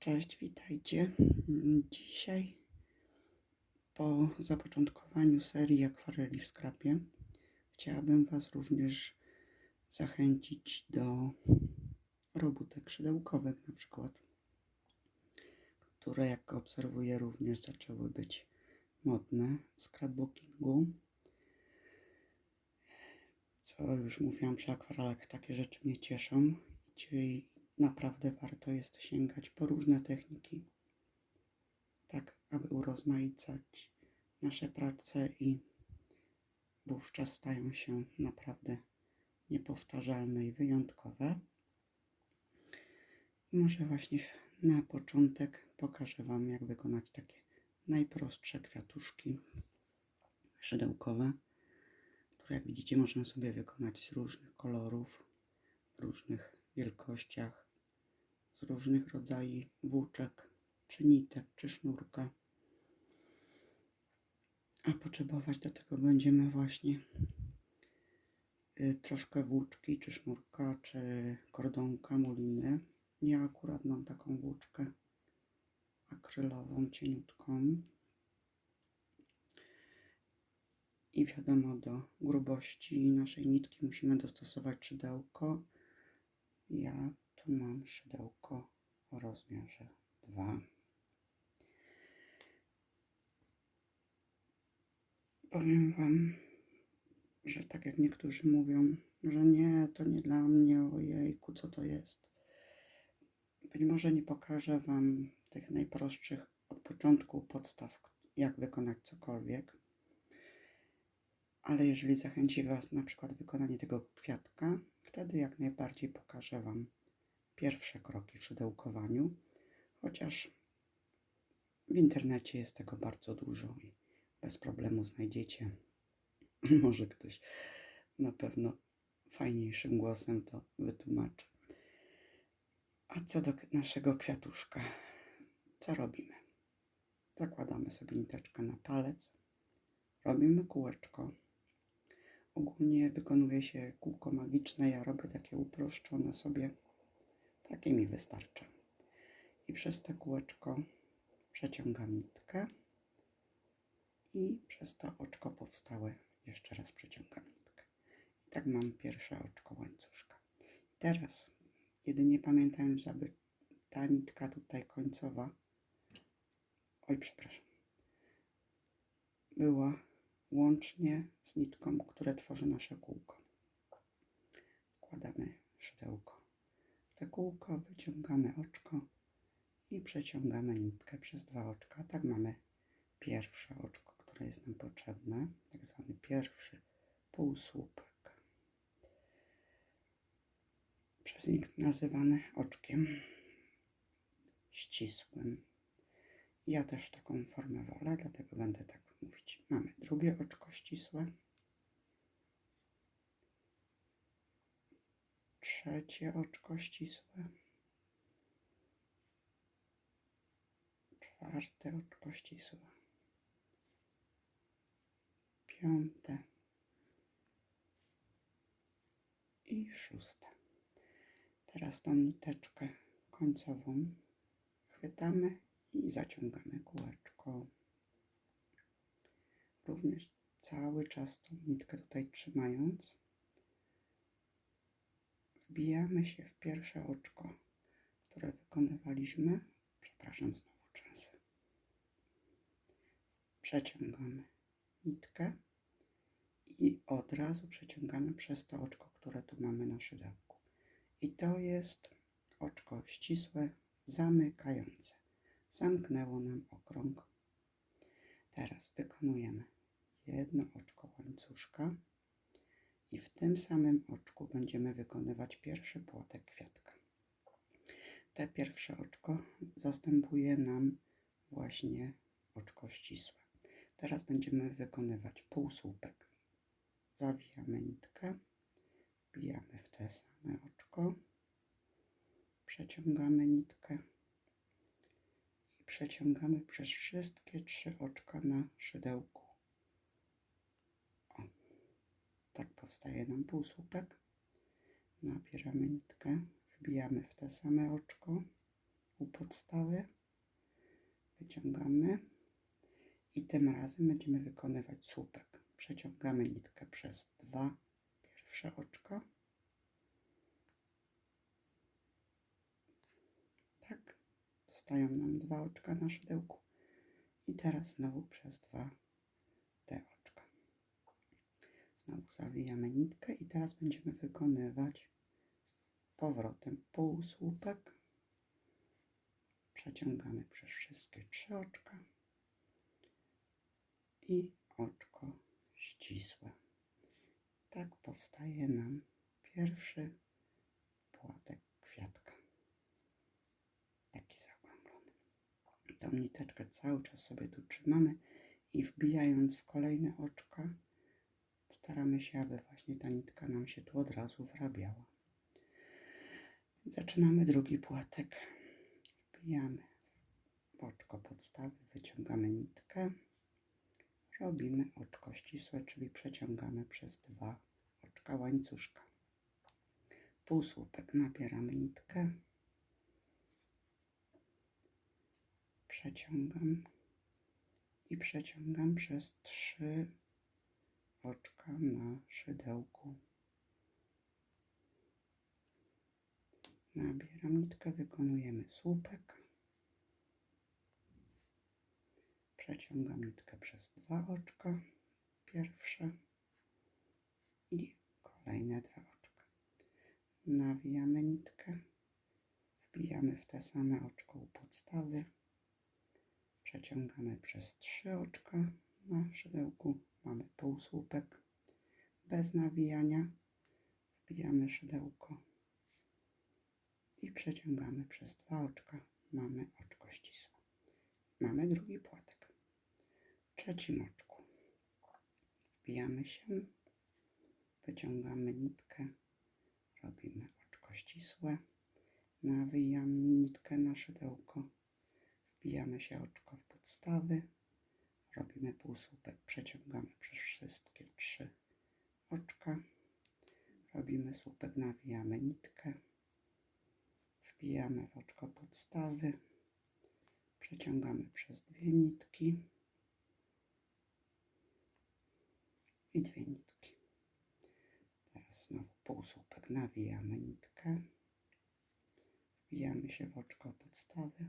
Cześć, witajcie. Dzisiaj po zapoczątkowaniu serii akwareli w skrapie chciałabym Was również zachęcić do robótek szydełkowych na przykład, które jak obserwuję również zaczęły być modne w scrapbookingu. Co już mówiłam przy akwarelach, takie rzeczy mnie cieszą i naprawdę warto jest sięgać po różne techniki, tak aby urozmaicać nasze prace i wówczas stają się naprawdę niepowtarzalne i wyjątkowe. I może właśnie na początek pokażę Wam, jak wykonać takie najprostsze kwiatuszki szydełkowe, które jak widzicie można sobie wykonać z różnych kolorów, w różnych wielkościach, z różnych rodzajów włóczek, czy nitek, czy sznurka. A potrzebować do tego będziemy właśnie y, troszkę włóczki, czy sznurka, czy kordonka, muliny. Ja akurat mam taką włóczkę akrylową, cieniutką. I wiadomo, do grubości naszej nitki musimy dostosować szydełko. Ja tu mam szydełko o rozmiarze 2. Powiem Wam, że tak jak niektórzy mówią, że nie, to nie dla mnie, ojejku, co to jest. Być może nie pokażę Wam tych najprostszych od początku podstaw, jak wykonać cokolwiek. Ale jeżeli zachęci Was na przykład wykonanie tego kwiatka, wtedy jak najbardziej pokażę Wam pierwsze kroki w szydełkowaniu, chociaż w internecie jest tego bardzo dużo i bez problemu znajdziecie. Może ktoś na pewno fajniejszym głosem to wytłumaczy. A co do naszego kwiatuszka, co robimy? Zakładamy sobie niteczkę na palec, robimy kółeczko. Ogólnie wykonuje się kółko magiczne, ja robię takie uproszczone sobie takie mi wystarczy. I przez te kółeczko przeciągam nitkę i przez to oczko powstałe jeszcze raz przeciągam nitkę. I tak mam pierwsze oczko łańcuszka. Teraz jedynie pamiętając, aby ta nitka tutaj końcowa, oj przepraszam, była łącznie z nitką, które tworzy nasze kółko. Wkładamy szydełko te kółko, wyciągamy oczko i przeciągamy nitkę przez dwa oczka. Tak mamy pierwsze oczko, które jest nam potrzebne, tak zwany pierwszy półsłupek. Przez nikt nazywany oczkiem ścisłym. Ja też taką formę wolę, dlatego będę tak mówić. Mamy drugie oczko ścisłe. Trzecie oczko ścisłe, czwarte oczko ścisłe, piąte i szóste. Teraz tą niteczkę końcową chwytamy i zaciągamy kółeczko. Również cały czas tą nitkę tutaj trzymając wbijamy się w pierwsze oczko, które wykonywaliśmy. Przepraszam, znowu często. Przeciągamy nitkę i od razu przeciągamy przez to oczko, które tu mamy na szydełku. I to jest oczko ścisłe, zamykające. Zamknęło nam okrąg. Teraz wykonujemy jedno oczko łańcuszka i w tym samym oczku będziemy wykonywać pierwszy płatek kwiatka. Te pierwsze oczko zastępuje nam właśnie oczko ścisłe. Teraz będziemy wykonywać półsłupek. Zawijamy nitkę, wbijamy w te same oczko, przeciągamy nitkę i przeciągamy przez wszystkie trzy oczka na szydełku tak powstaje nam półsłupek. Nabieramy nitkę, wbijamy w te same oczko, u podstawy. Wyciągamy i tym razem będziemy wykonywać słupek. Przeciągamy nitkę przez dwa pierwsze oczka. Tak, zostają nam dwa oczka na szydełku. I teraz znowu przez dwa. Znowu zawijamy nitkę i teraz będziemy wykonywać z powrotem półsłupek. Przeciągamy przez wszystkie trzy oczka i oczko ścisłe. Tak powstaje nam pierwszy płatek kwiatka. Taki zaokrąglony. Tą niteczkę cały czas sobie tu trzymamy i wbijając w kolejne oczka staramy się, aby właśnie ta nitka nam się tu od razu wrabiała. Zaczynamy drugi płatek. Wbijamy oczko podstawy, wyciągamy nitkę. Robimy oczko ścisłe, czyli przeciągamy przez dwa oczka łańcuszka. Półsłupek nabieramy nitkę. Przeciągam i przeciągam przez trzy oczka na szydełku. Nabieram nitkę, wykonujemy słupek. Przeciągam nitkę przez dwa oczka, pierwsze i kolejne dwa oczka. Nawijamy nitkę, wbijamy w te same oczko u podstawy. Przeciągamy przez trzy oczka na szydełku. Mamy półsłupek bez nawijania. Wbijamy szydełko i przeciągamy przez dwa oczka. Mamy oczko ścisłe. Mamy drugi płatek. W trzecim oczku wbijamy się, wyciągamy nitkę, robimy oczko ścisłe, nawijamy nitkę na szydełko, wbijamy się oczko w podstawy, robimy półsłupek, przeciągamy przez wszystkie trzy oczka, robimy słupek, nawijamy nitkę, wbijamy w oczko podstawy, przeciągamy przez dwie nitki i dwie nitki. Teraz znowu półsłupek, nawijamy nitkę, wbijamy się w oczko podstawy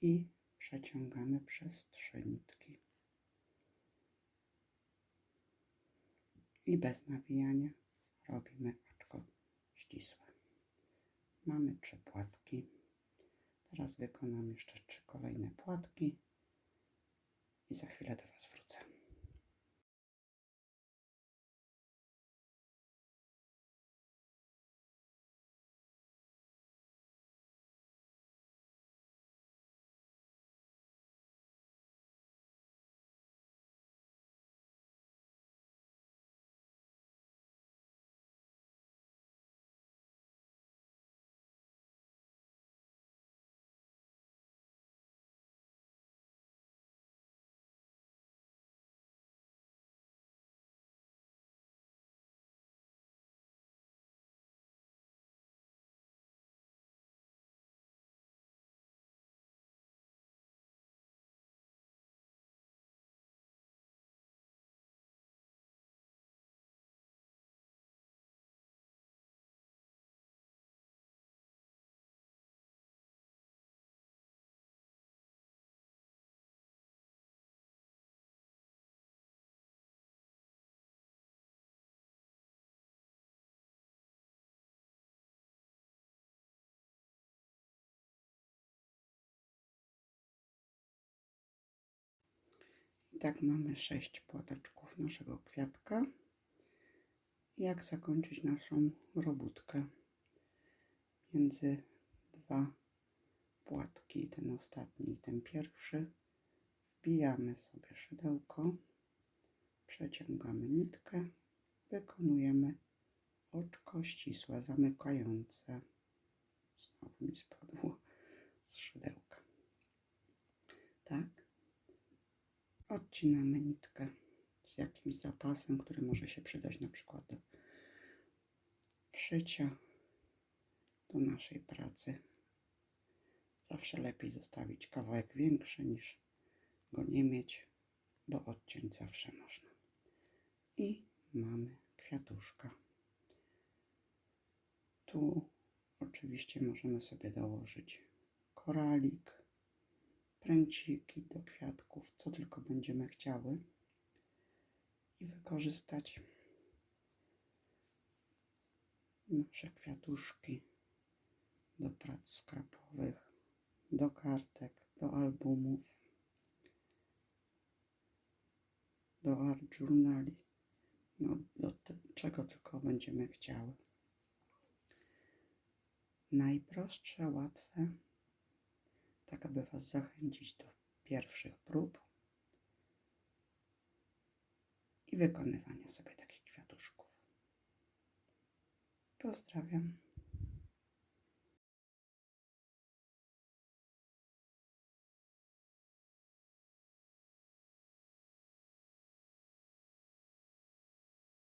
i przeciągamy przez trzy nitki. I bez nawijania robimy oczko ścisłe. Mamy trzy płatki. Teraz wykonam jeszcze trzy kolejne płatki i za chwilę do Was wrócę. Tak mamy sześć płateczków naszego kwiatka. Jak zakończyć naszą robótkę? Między dwa płatki, ten ostatni i ten pierwszy, wbijamy sobie szydełko, przeciągamy nitkę, wykonujemy oczko ścisłe, zamykające. Znowu mi spadło z szydełka. Tak. Odcinamy nitkę z jakimś zapasem, który może się przydać na przykład do wszycia do naszej pracy Zawsze lepiej zostawić kawałek większy niż go nie mieć, bo odciąć zawsze można. I mamy kwiatuszka. Tu oczywiście możemy sobie dołożyć koralik, pręciki do kwiatków, co tylko będziemy chciały i wykorzystać nasze kwiatuszki do prac skrapowych, do kartek, do albumów, do art journali, no, do te, czego tylko będziemy chciały. Najprostsze, łatwe, aby Was zachęcić do pierwszych prób i wykonywania sobie takich kwiatuszków. Pozdrawiam.